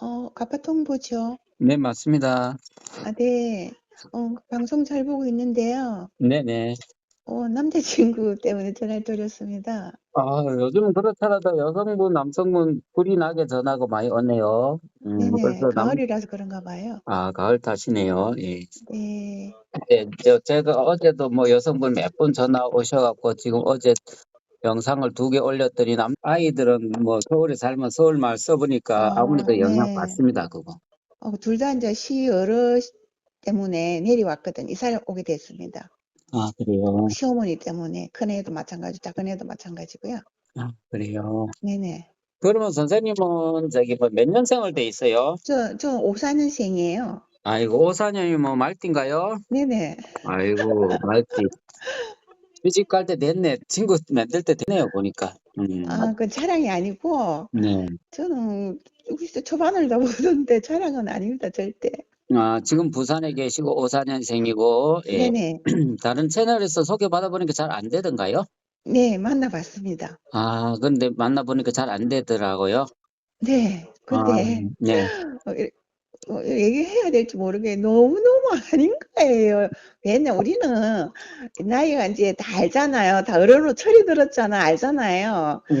어, 가파통보죠. 네, 맞습니다. 아, 네. 어, 방송 잘 보고 있는데요. 네네. 어, 남자친구 때문에 전화를 드렸습니다. 아, 요즘은 그렇더라도 여성분, 남성분 불이 나게 전화가 많이 오네요. 음, 네네. 벌써 남, 가을이라서 그런가 봐요. 아, 가을 탓이네요. 예. 네. 예, 저, 제가 어제도 뭐 여성분 몇 분 전화 오셔갖고 지금 어제 영상을 두 개 올렸더니 남, 아이들은 뭐 서울에 살면 서울 말 써보니까 아, 아무래도 영향 네. 받습니다, 그거. 어, 둘 다 이제 시어르 때문에 내려왔거든. 이사를 오게 됐습니다. 아, 그래요. 시어머니 때문에 큰 애도 마찬가지, 작은 애도 마찬가지고요. 아, 그래요. 네네. 그러면 선생님은 저기 뭐 몇 년생을 돼 있어요? 저, 저 54년생이에요. 아이고, 오사년이 뭐 말띠인가요? 네네. 아이고, 말띠. 시집 갈 때 됐네. 친구 만들 때 됐네요, 보니까. 음, 아, 그 차량이 아니고, 네. 저는 60대 초반을 다 보던데 차량은 아닙니다, 절대. 아, 지금 부산에 계시고 오사년생이고, 예. 네네. 다른 채널에서 소개받아 보니까 잘 안 되던가요? 네, 만나봤습니다. 아, 근데 만나보니까 잘 안 되더라고요. 네. 아, 근데, 네. 어, 이- 어, 얘기해야 될지 모르게 너무너무 아닌 거예요. 왜냐, 우리는 나이가 이제 다 알잖아요. 다 어른으로 철이 들었잖아. 알잖아요. 예,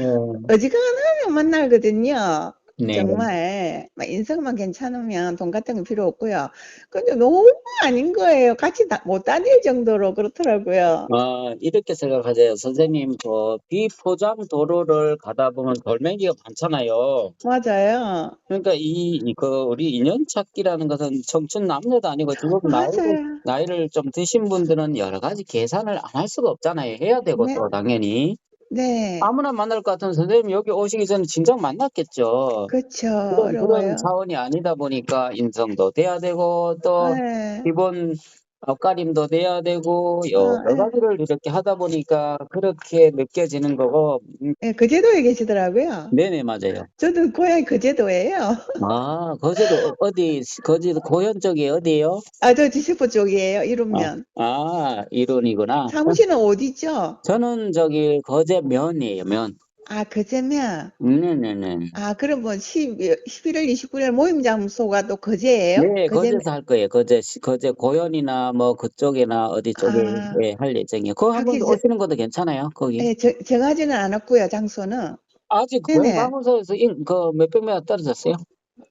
어지간하면 만나거든요. 네. 정말 막 인성만 괜찮으면 돈 같은 거 필요 없고요. 근데 너무 아닌 거예요. 같이 다, 못 다닐 정도로 그렇더라고요. 아, 이렇게 생각하세요. 선생님, 그 비포장 도로를 가다 보면 돌멩이가 많잖아요. 맞아요. 그러니까 이, 이 그, 우리 인연 찾기라는 것은 청춘 남녀도 아니고 지금 나이를, 맞아요. 나이를 좀 드신 분들은 여러 가지 계산을 안 할 수가 없잖아요. 해야 되고 네. 또 당연히. 네. 아무나 만날 것 같으면 선생님 여기 오시기 전에 진작 만났겠죠. 그렇죠. 그런, 그런 어려워요. 차원이 아니다 보니까 인성도 돼야 되고 또 네. 기본 앞가림도 돼야 되고 아, 여러 네. 가지를 이렇게 하다 보니까 그렇게 느껴지는 거고 음, 네, 거제도에 계시더라고요. 네네 맞아요. 저도 고향이 거제도예요. 아 거제도 어디 거제도 고현 쪽이 어디예요? 아, 저 지식부 쪽이에요. 이루면. 아 이론이구나. 사무실은 어디죠? 저는 저기 거제 면이에요 면. 아, 거제면. 네네네. 아, 그럼 뭐 10, 11월 29일 모임 장소가 또 거제예요? 네, 거제 거제에서 할 거예요. 거제, 시- 거제 고현이나 뭐 그쪽이나 어디 쪽에 아, 예, 할 예정이에요. 그거 한번 하긴 저, 오시는 것도 괜찮아요. 거기. 예, 저, 정하지는 않았고요, 장소는. 아직 네네. 고향방송에서 그 몇백 명 떨어졌어요.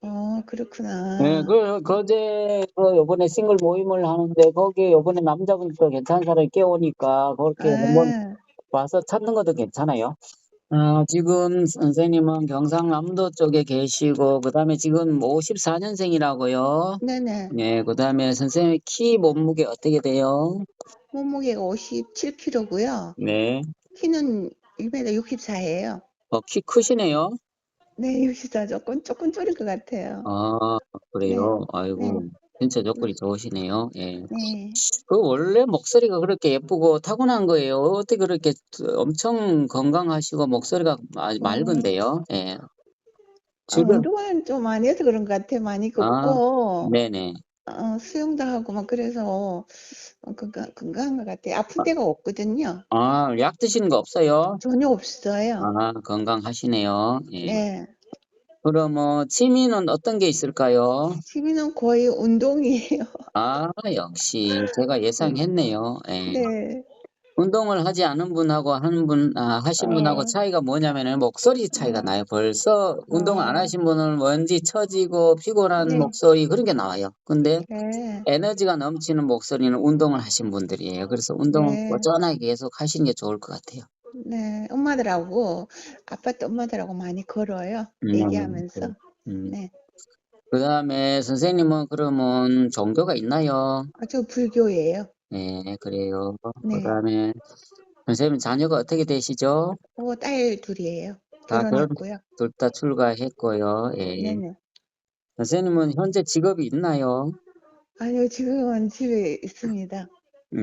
어, 네, 그렇구나. 그 거제 그 요번에 싱글 모임을 하는데 거기 요번에 남자분도 괜찮은 사람이 깨오니까 그렇게 한번 아, 와서 찾는 것도 괜찮아요. 어, 지금 선생님은 경상남도 쪽에 계시고 그다음에 지금 54년생이라고요. 네네. 네, 그다음에 선생님 키 몸무게 어떻게 돼요? 몸무게가 57kg고요. 네. 키는 1m 64예요. 어, 키 크시네요. 네, 64 조금, 조금 줄인 것 같아요. 아, 네, 그래요. 네, 아이고, 진짜 조건이 좋으시네요. 예. 네. 그 원래 목소리가 그렇게 예쁘고 타고난 거예요. 어떻게 그렇게 엄청 건강하시고 목소리가 마- 어, 맑은데요. 예. 아, 주변, 운동을 좀 많이 해서 그런 것 같아요. 많이 아, 걷고, 네네. 어, 수영도 하고 막 그래서 어, 건강, 건강한 것 같아요. 아픈 아, 데가 없거든요. 아, 약 드시는 거 없어요? 전혀 없어요. 아, 건강하시네요. 예. 네. 그럼 뭐 취미는 어떤 게 있을까요? 취미는 거의 운동이에요. 아, 역시 제가 음, 예상했네요. 예. 네. 운동을 하지 않은 분하고 하는 분, 아, 하신 분하고 어, 차이가 뭐냐면은 목소리 차이가 어, 나요. 벌써 운동을 안 어, 하신 분은 왠지 처지고 피곤한 네. 목소리 그런 게 나와요. 근데 네. 에너지가 넘치는 목소리는 운동을 하신 분들이에요. 그래서 운동을 네. 꾸준하게 계속 하시는 게 좋을 것 같아요. 네. 엄마들하고, 아파트 엄마들하고 많이 걸어요. 음, 얘기하면서. 음. 네. 그 다음에 선생님은 그러면 종교가 있나요? 아, 저 불교예요. 네, 그래요. 그 네. 다음에 선생님 자녀가 어떻게 되시죠? 어, 딸 둘이에요. 다 결혼, 결혼했고요. 둘 다 출가했고요. 예. 네네. 선생님은 현재 직업이 있나요? 아니요, 지금은 집에 있습니다.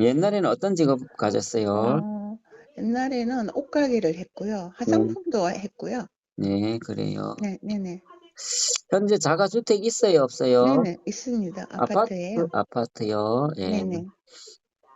옛날에는 어떤 직업 가졌어요? 어, 옛날에는 옷가게를 했고요. 네, 화장품도 했고요. 네, 그래요. 네, 네네. 현재 자가주택 있어요, 없어요? 네네, 있습니다. 아파트, 아파트예요. 아파트 요. 예. 네네.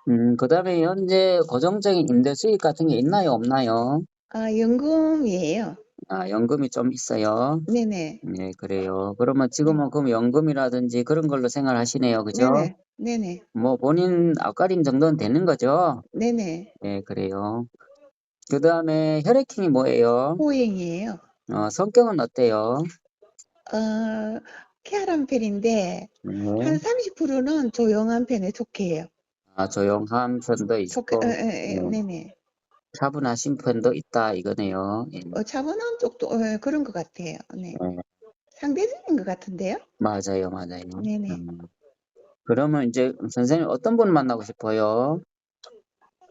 음, 그 다음에 현재 고정적인 임대 수익 같은 게 있나요, 없나요? 아, 연금이에요. 아, 연금이 좀 있어요. 네네. 네, 그래요. 그러면 지금은 그럼 연금이라든지 그런 걸로 생활하시네요. 그죠? 네네. 네네. 뭐 본인 앞가림 정도는 되는 거죠? 네네. 네, 그래요. 그 다음에 혈액형이 뭐예요? 호행이에요. 어, 성격은 어때요? 어, 쾌활한 편인데 네. 한 30%는 조용한 편에 속해요. 아, 조용한 편도 속해, 있고, 에, 에, 에, 네. 네네. 차분하신 편도 있다 이거네요. 예. 어, 차분한 쪽도 어, 그런 것 같아요. 네. 네, 상대적인 것 같은데요? 맞아요, 맞아요. 네네. 음. 그러면 이제 선생님 어떤 분 만나고 싶어요?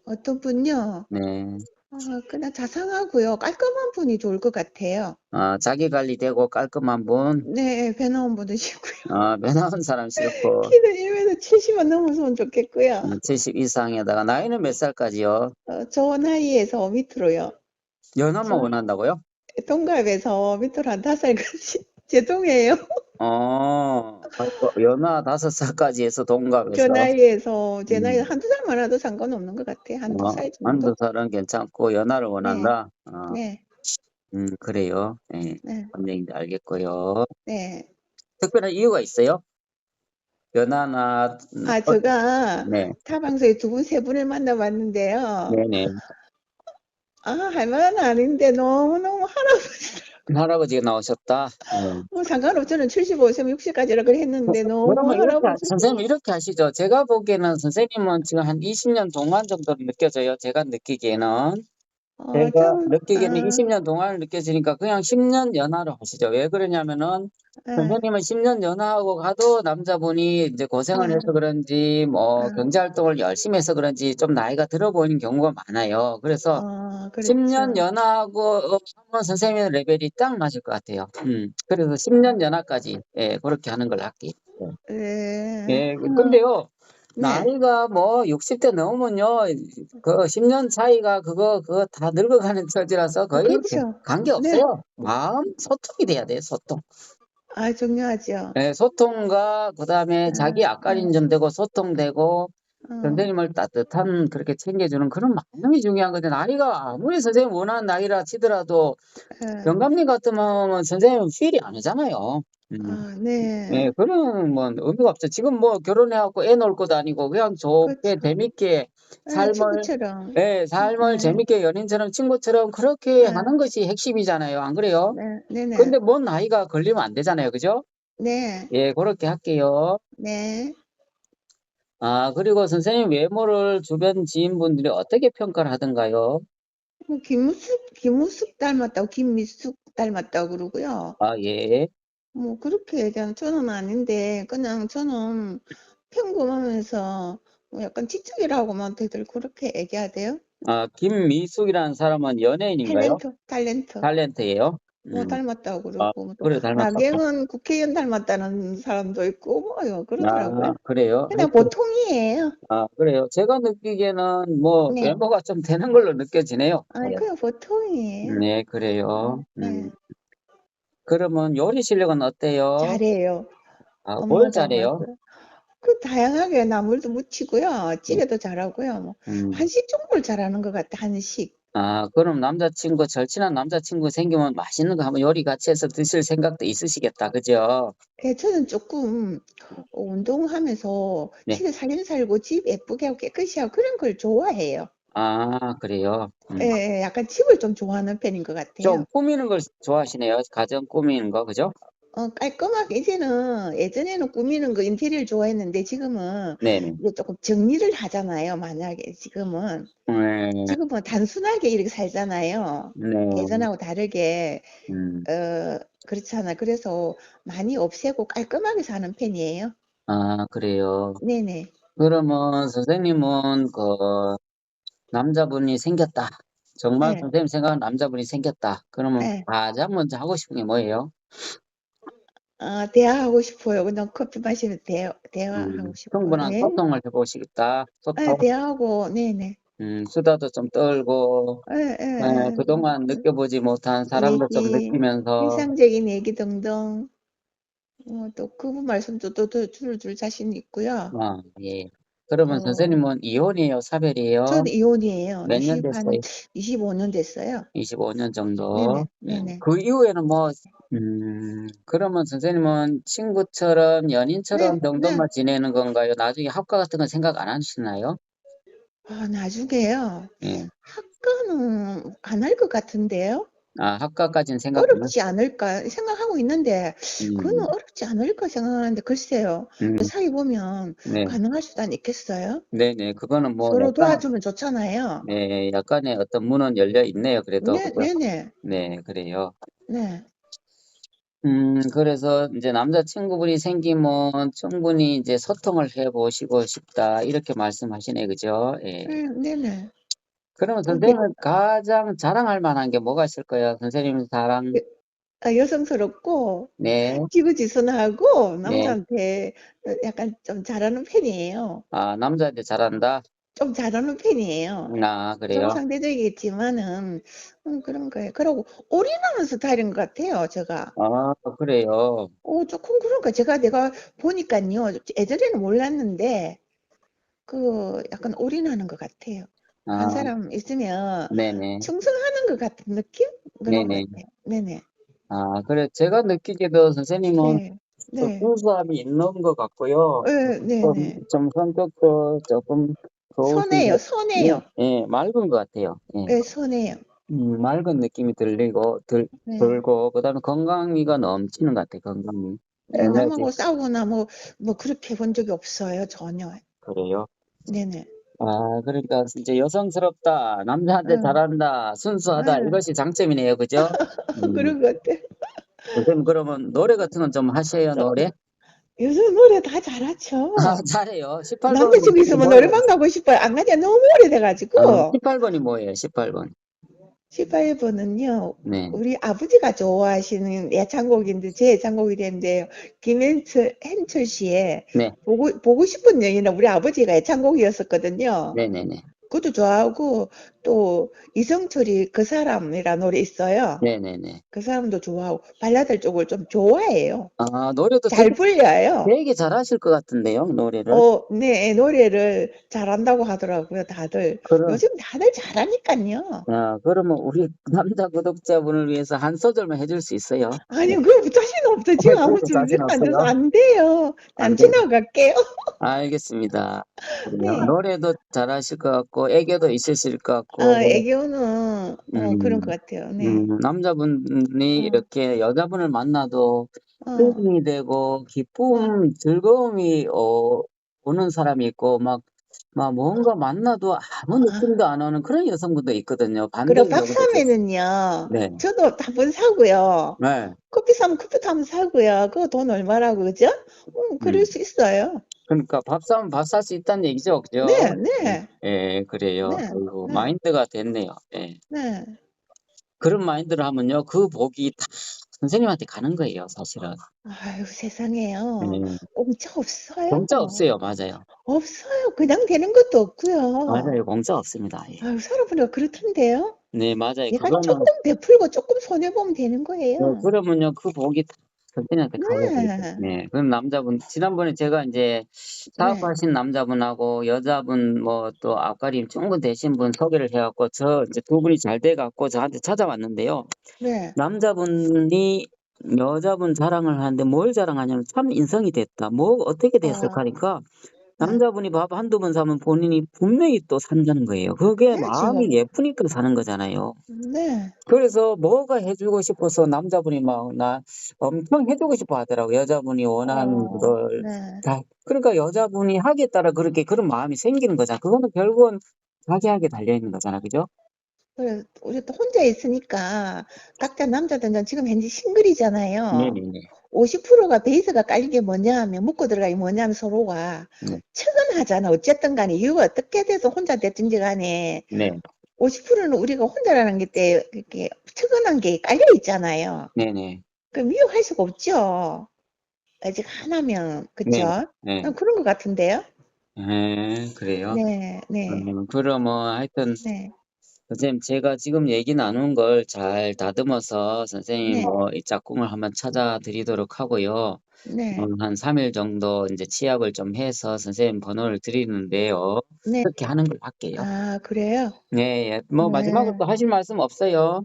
어떤 분요? 네. 어, 그냥 자상하고요. 깔끔한 분이 좋을 것 같아요. 아, 자기 관리되고 깔끔한 분, 네, 배 나온 분이시고요. 아, 매너운 사람 싫고, 키는 1m 70은 넘으면 좋겠고요. 음, 70 이상에다가 나이는 몇 살까지요? 어, 저 나이에서 밑으로요. 연하만 저- 원한다고요? 동갑에서 밑으로 한 5살까지. 제 동이에요. 어, 아이고, 연하 다섯 살까지 해서 동갑에서. 저 나이에서, 제 음. 나이 한두 살 많아도 상관없는 것 같아요. 한두 어, 살 정도. 한두 살은 괜찮고 연하를 원한다. 어, 네, 음, 그래요. 예, 네, 선생님도 알겠고요. 네. 특별한 이유가 있어요? 연하나 음, 아, 어, 제가 네, 타방송에 두 분, 세 분을 만나봤는데요. 네네. 아, 할 만은 아닌데 너무너무 할아버지. 할아버지가 나오셨다. 네. 뭐 상관없죠. 저는 75세면 60까지라 그랬는데 너무 그러면 이렇게, 하- 할아버지. 선생님 이렇게 하시죠. 제가 보기에는 선생님은 지금 한 20년 동안 정도 느껴져요. 제가 느끼기에는. 어, 제가 좀, 느끼기에는 아, 20년 동안 느껴지니까 그냥 10년 연하로 하시죠. 왜 그러냐면은 아, 선생님은 10년 연하하고 가도 남자분이 이제 고생을 아. 해서 그런지 뭐 아. 경제 활동을 열심히 해서 그런지 좀 나이가 들어 보이는 경우가 많아요. 그래서 어, 그렇죠. 10년 연하하고 어, 한번 선생님의 레벨이 딱 맞을 것 같아요. 음, 그래서 10년 연하까지 예, 그렇게 하는 걸 할게요. 네. 예, 음, 근데요. 네. 나이가 뭐 60대 넘으면요, 그 10년 차이가 그거, 그거 다 늙어가는 처지라서 거의 그렇죠. 관계 없어요. 마음 소통이 돼야 돼요, 소통. 아, 중요하죠. 예, 소통과 그다음에 아, 자기 앞가림 좀 되고 소통되고 어, 선생님을 따뜻한 그렇게 챙겨주는 그런 마음이 중요한 건데 나이가 아무리 선생님 원하는 나이라 치더라도 예. 영감님 같으면 선생님 필이 아니잖아요. 음. 아, 네. 예, 그런 뭐 의미가 없죠. 지금 뭐 결혼해갖고 애 놓을 것도 아니고 그냥 좋게 그렇죠. 재밌게 예, 삶을 친구처럼. 예, 삶을 네. 재밌게 연인처럼 친구처럼 그렇게 네. 하는 것이 핵심이잖아요. 안 그래요? 네, 네네. 근데 뭔 나이가 걸리면 안 되잖아요. 그죠? 네, 예, 그렇게 할게요. 네. 아, 그리고 선생님 외모를 주변 지인분들이 어떻게 평가를 하던가요? 뭐, 김무숙, 김무숙 닮았다고, 김미숙 닮았다고 그러고요. 아, 예. 뭐, 그렇게 얘기하는 저는 아닌데, 그냥 저는 평범하면서 뭐 약간 지적이라고만 다들 그렇게 얘기하대요. 아, 김미숙이라는 사람은 연예인인가요? 탤런트, 탤런트. 탤런트예요? 뭐 음. 닮았다고 아, 그러고 또 그래, 닮았다. 나경은 국회의원 닮았다는 사람도 있고 뭐요 그러더라고요. 아, 그래요? 그냥 하여튼, 보통이에요. 아, 그래요. 제가 느끼기에는 뭐 네. 외모가 좀 되는 걸로 느껴지네요. 아, 네. 그냥 보통이에요. 네, 그래요. 네. 음. 그러면 요리 실력은 어때요? 잘해요. 아, 엄마 뭘 잘해요? 닮았어요. 그 다양하게 나물도 무치고요. 찌개도 잘하고요. 뭐 음. 한식 종류를 잘하는 것 같아. 한식. 아, 그럼 남자친구, 절친한 남자친구 생기면 맛있는 거 한번 요리 같이 해서 드실 생각도 있으시겠다. 그죠? 예, 저는 조금 어, 운동하면서 네. 집에 살림 살고 집 예쁘게 하고 깨끗이 하고 그런 걸 좋아해요. 아, 그래요. 음. 예, 예, 약간 집을 좀 좋아하는 편인 것 같아요. 좀 꾸미는 걸 좋아하시네요. 가정 꾸미는 거, 그죠? 어, 깔끔하게 이제는 예전에는 꾸미는 거 인테리어를 좋아했는데 지금은 네네. 이제 조금 정리를 하잖아요. 만약에 지금은 네, 지금은 단순하게 이렇게 살잖아요. 네. 예전하고 다르게 음. 어 그렇잖아. 그래서 많이 없애고 깔끔하게 사는 편이에요. 아, 그래요. 네네. 그러면 선생님은 그 남자분이 생겼다. 정말 네. 선생님 생각은 남자분이 생겼다. 그러면 네. 가장 먼저 하고 싶은 게 뭐예요? 아, 대화하고 싶어요. 그냥 커피 마시면 대화 대화하고 음, 싶어요. 충분한 네. 소통을 해보시겠다. 네, 소통. 대화하고 네네. 음, 수다도 좀 떨고, 예, 예, 예, 예. 그동안 느껴보지 못한 사랑도 좀 얘기, 느끼면서, 일상적인 얘기 등등. 어, 또 그분 말씀도 또 들- 들어줄 자신 있고요. 아, 예. 그러면 어. 선생님은 이혼이에요, 사별이에요? 저는 이혼이에요. 몇 년 20, 한 됐어요? 25 년 됐어요. 25년 정도. 네네, 네. 네네. 그 이후에는 뭐, 음, 그러면 선생님은 친구처럼 연인처럼 네, 정도만 지내는 건가요? 나중에 학과 같은 건 생각 안 하시나요? 아, 나중에요. 예. 학과는 안 할 것 같은데요. 아, 학과까지는 생각 안 어렵지 않을까 생각하고 있는데 그거는 음, 어렵지 않을까 생각하는데 글쎄요. 음, 그 사이 보면 네. 가능할 수단 있겠어요? 네네. 그거는 뭐, 서로 약간, 도와주면 좋잖아요. 네, 약간의 어떤 문은 열려 있네요. 그래도. 네, 그죠? 네네, 네, 그래요. 네, 음, 그래서 이제 남자친구분이 생기면 충분히 이제 소통을 해 보시고 싶다. 이렇게 말씀하시네. 그죠? 예. 네, 네네. 그러면 그게 선생님은 가장 자랑할 만한 게 뭐가 있을까요? 선생님 사랑, 아, 여성스럽고 네, 지구지순하고 네. 남자한테 약간 좀 잘하는 편이에요. 아, 남자한테 잘한다? 좀 잘하는 편이에요. 아, 좀 그래요? 상대적이겠지만은 음, 그런 거예요. 그러고 올인하는 스타일인 것 같아요, 제가. 아, 그래요. 어, 조금 그런 거 제가 내가 보니까요. 예전에는 몰랐는데 그 약간 올인하는 것 같아요. 한 아, 사람 있으면 네네. 충성하는 것 같은 느낌? 그런 것 네네. 같아요. 네네. 아, 그래. 제가 느끼기에도 선생님은 네. 좀 네. 순수함이 있는 것 같고요. 네, 좀, 네네. 좀 성격도 조금 선해요, 좋으시고, 예, 선해요. 예, 맑은 것 같아요. 예. 네, 선해요. 음, 맑은 느낌이 들리고, 들, 네. 들고, 그 다음에 건강미가 넘치는 것 같아요, 건강미. 네, 에너지. 남하고 싸우거나 뭐, 뭐 그렇게 본 적이 없어요, 전혀. 그래요. 네네. 아, 그러니까 이제 여성스럽다, 남자한테 응, 잘한다, 순수하다, 응. 이것이 장점이네요, 그죠? 음, 그런 것 같아. 선생님, 그러면 노래 같은 건 좀 하세요, 노래? 요즘 노래 다 아, 잘하죠. 잘해요. 18번은 남자친구 있으면 뭐예요? 노래방 가고 싶어요. 안 가지 너무 아, 오래돼가지고. 18번이 뭐예요, 18번? 18번은요, 네. 우리 아버지가 좋아하시는 애창곡인데, 제 애창곡이 된대요. 김현철, hen철 씨의 네, 보고, 보고 싶은 여인은 우리 아버지가 애창곡이었었거든요. 네네네. 그것도 좋아하고, 또, 이성철이 그 사람이라는 노래 있어요. 네네네. 그 사람도 좋아하고, 발라드 쪽을 좀 좋아해요. 아, 노래도 잘 되게, 불려요. 되게 잘하실 것 같은데요, 노래를. 어, 네, 노래를 잘한다고 하더라고요, 다들. 그럼, 요즘 다들 잘하니까요. 아, 그러면 우리 남자 구독자분을 위해서 한 소절만 해줄 수 있어요? 아니, 그거 자신 없어. 지금 아무 그래도 자신 준비가 안 돼서 없어요? 안 돼요. 안 돼요. 남친하고 갈게요. 알겠습니다. 그래요. 네. 노래도 잘하실 것 같고, 애교도 있으실 것 같고, 어, 애교는, 어, 그런 음, 것 같아요. 네. 음, 남자분이 어, 이렇게 여자분을 만나도 어, 힐링이 되고, 어, 기쁨, 즐거움이, 어, 오는 사람이 있고, 막, 막 뭔가 만나도 아무 아, 느낌도 안 오는 그런 여성분도 있거든요. 있어요. 밥사면은요, 네. 저도 한번 사고요. 네. 커피 사면 커피 타면 사고요. 그거 돈 얼마라고, 그죠? 음, 그럴 음. 수 있어요. 그러니까 밥 사면 밥 살 수 있다는 얘기죠. 그죠? 네, 음, 네, 예, 그래요. 네, 아이고, 네, 마인드가 됐네요. 예. 네. 그런 마인드를 하면요, 그 복이 다 선생님한테 가는 거예요, 사실은. 아유, 세상에요. 예. 공짜 없어요. 공짜 없어요, 맞아요. 없어요. 그냥 되는 것도 없고요. 맞아요, 공짜 없습니다. 예. 아유, 살아보니까 그렇던데요. 네, 맞아요. 얘가 그거는, 조금 베풀고 조금 손해보면 되는 네, 거예요. 그러면요, 그 복이 가게 되죠. 네, 네, 그럼 남자분, 지난번에 제가 이제 네, 사업하신 남자분하고 여자분 뭐 또 앞가림 충분 되신 분 소개를 해갖고 저 이제 두 분이 잘 돼갖고 저한테 찾아왔는데요. 네. 남자분이 여자분 자랑을 하는데 뭘 자랑하냐면 참 인성이 됐다. 뭐 어떻게 됐을까 아, 하니까 네. 남자분이 밥 한두 번 사면 본인이 분명히 또 산다는 거예요. 그게 마음이 해야죠. 예쁘니까 사는 거잖아요. 네. 그래서 뭐가 해주고 싶어서 남자분이 막 나 엄청 해주고 싶어 하더라고. 여자분이 원하는 어, 걸 네. 다. 그러니까 여자분이 하기에 따라 그렇게 그런 마음이 생기는 거잖아. 그거는 결국은 자기에게 달려 있는 거잖아. 그죠? 그래, 우리 또 혼자 있으니까 각자 남자들은 지금 현재 싱글이잖아요. 네네네. 50%가 베이스가 깔린 게 뭐냐 하면 묶고 들어가기 뭐냐 하면 서로가 네. 측은하잖아. 어쨌든 간에 이유가 어떻게 돼서 혼자 됐든지 간에 네. 50%는 우리가 혼자라는 게 때, 이렇게 측은한 게 깔려 있잖아요. 네네. 그럼 미워할 수가 없죠. 아직 하나면, 네. 그쵸? 네. 난 그런 것 같은데요? 네. 그래요. 네, 네, 음, 그러면 하여튼 네. 선생님, 제가 지금 얘기 나눈 걸 잘 다듬어서 선생님 네. 뭐이 짝꿍을 한번 찾아 드리도록 하고요. 네. 어, 한 3 일 정도 이제 취합을 좀 해서 선생님 번호를 드리는데요. 네. 그렇게 하는 걸 할게요. 아, 그래요? 네, 예. 뭐 마지막으로 네. 또 하실 말씀 없어요?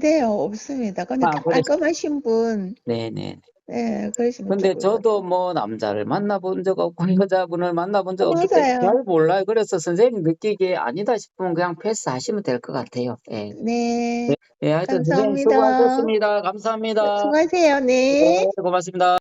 네, 없습니다. 근데 아, 딱 그래. 깔끔하신 분, 네, 네. 네, 그러시면 근데 좋을 것 저도 같아요. 뭐 남자를 만나본 적 없고 여자분을 만나본 적 어, 없기 때문에 맞아요. 잘 몰라요. 그래서 선생님 느끼기에 아니다 싶으면 그냥 패스하시면 될 것 같아요. 예. 네, 예, 하여튼 선생님 감사합니다. 수고하셨습니다. 감사합니다. 수고하세요. 네. 네, 고맙습니다.